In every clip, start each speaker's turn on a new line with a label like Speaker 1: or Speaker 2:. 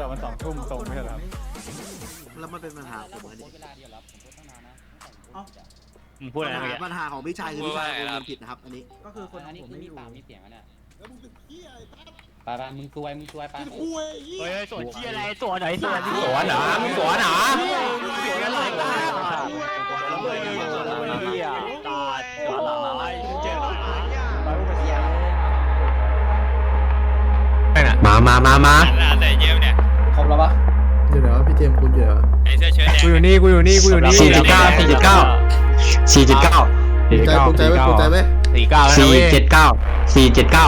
Speaker 1: แต่มันสองทุ่มตรงไม่ใช่เหรอครับ
Speaker 2: แล้วมันเป็นปัญหาผมอันนี้
Speaker 3: มึงพูดอะไรนะเมื่อกี้
Speaker 2: ปัญหาของพี่ชายคือพี่ชายโอนเงินผิดนะครับ อันนี้
Speaker 4: ก็คือคน
Speaker 5: อันนี้
Speaker 4: ผม
Speaker 5: คือ
Speaker 4: ไม่
Speaker 5: มี
Speaker 4: อยู่
Speaker 5: ปากมีเสียงอะเนี่ย
Speaker 6: แล้วมึงเป็นขี้อะไรตั้ม
Speaker 5: ไปไปมึงซวยมึงซวยไป
Speaker 6: เป็นคุยไอ้เหี้ย
Speaker 3: เฮ้ยสวนที่อะไรสวนไหนสวน
Speaker 7: สวนเหรอมึงสวนเหรอ
Speaker 3: สวนอะไรกัน
Speaker 1: เหี้ย
Speaker 3: ตาจอดอะไรเจ็บอะไร
Speaker 7: มามามามา
Speaker 8: อะไรเยอะเนี่ย
Speaker 4: ครบ แล้วปะ
Speaker 2: อยู่ไหนวะพี่เจมส์คุณอยู่ไหนวะ
Speaker 8: ไอ้เสื้อเชิ้ตแดง
Speaker 7: กูอยู่นี่กูอยู่นี่กูอยู่นี่สี่จุดเก้าสี่จุดเก้าสี่จุดเก้า
Speaker 2: ภูมิใจภูมิใจไหมภูมิใจไหม
Speaker 7: สี่เก้าสี่เจ็ดเก้าสี่เจ็ดเก้า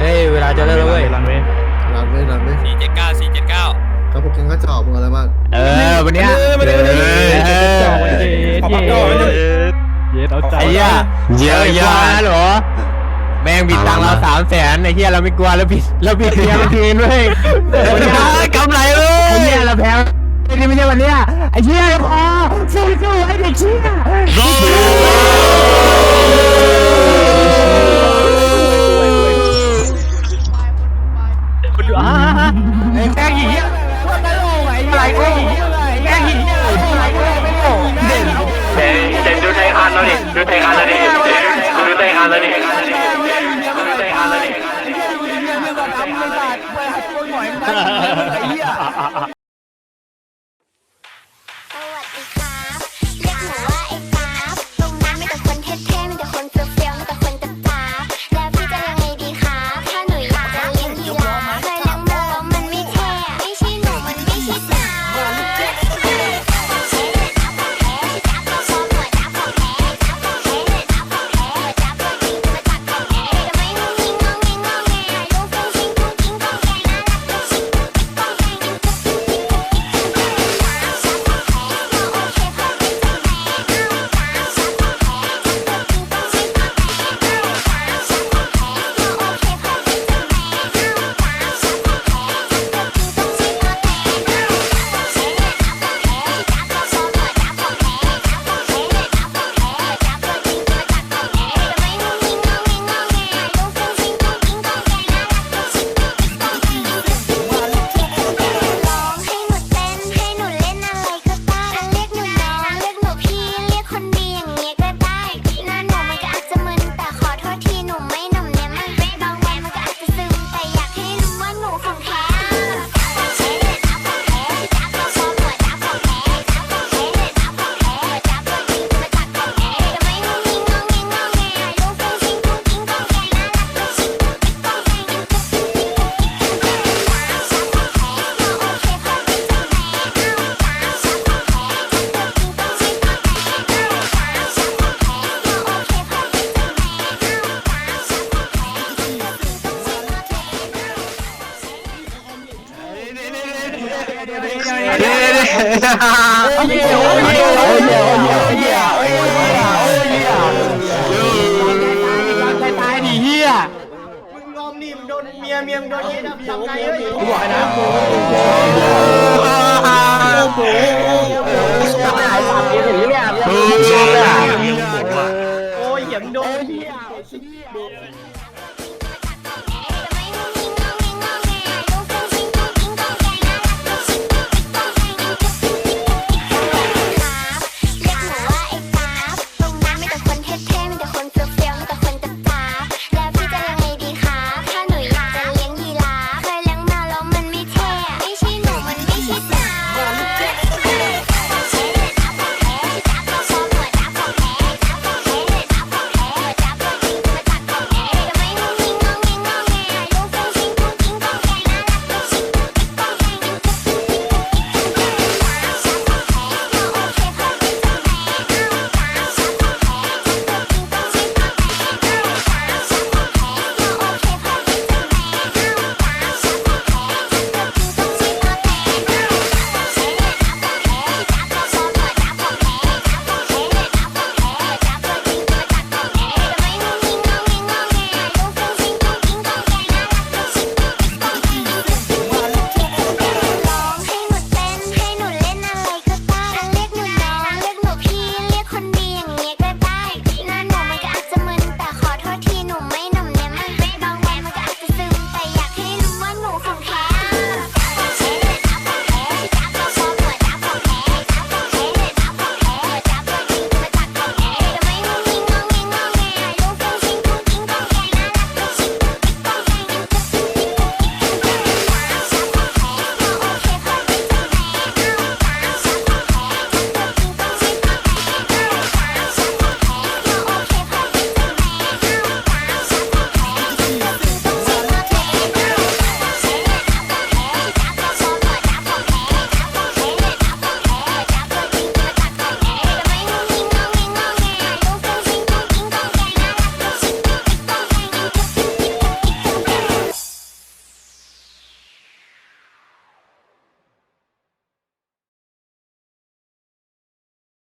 Speaker 7: เฮ้ยเวลาจะเลิกแล้วเว้ย
Speaker 2: รันไหมรันไหม
Speaker 8: สี่เจ็ดเก้าสี่เจ็ดเก้า
Speaker 2: ครับพวกแกงก็จอบมึงอะไรบ้าง
Speaker 7: เออวันเนี้ย
Speaker 1: มาเลยมาเลย
Speaker 7: เออ
Speaker 1: ขอพักก่อนเย็ดเอาใจ
Speaker 7: ไอ้เหี้ยเยอะเยอะนะหรอ แม่งบิดตังค์เราสามแสนไอ้เหี้ยเราไม่กลัวเราผิดเราผิดเพียงคืนเว้ยกำไรเว้ยไอ้เหี้ยเราแพ้ไอ้นี่ไม่ใช่วันเนี้ยไอ้เหี้ยพอสู้สู้ไอ้เด็กเชี่ยไอ้แม่งหญิงว่าตลกไอ้อะไรแม่งหญิงแม่งหญิงอะไรแม่งไม่โง่เด่น
Speaker 3: เด่นเด่นดูไทยคันเราดิดูไทยคันเราดิดูไทยคันเราดิดูไทยคันเราดิดูไทยคันเราดิ
Speaker 7: ไอ้
Speaker 9: มึงงอมนี่มึงโดนเมียเมียมึง
Speaker 4: โดนเมียดำทำไงเฮ้ย
Speaker 7: กูบอกให้นะกูโอ้ยอย่ามึงโดนเมีย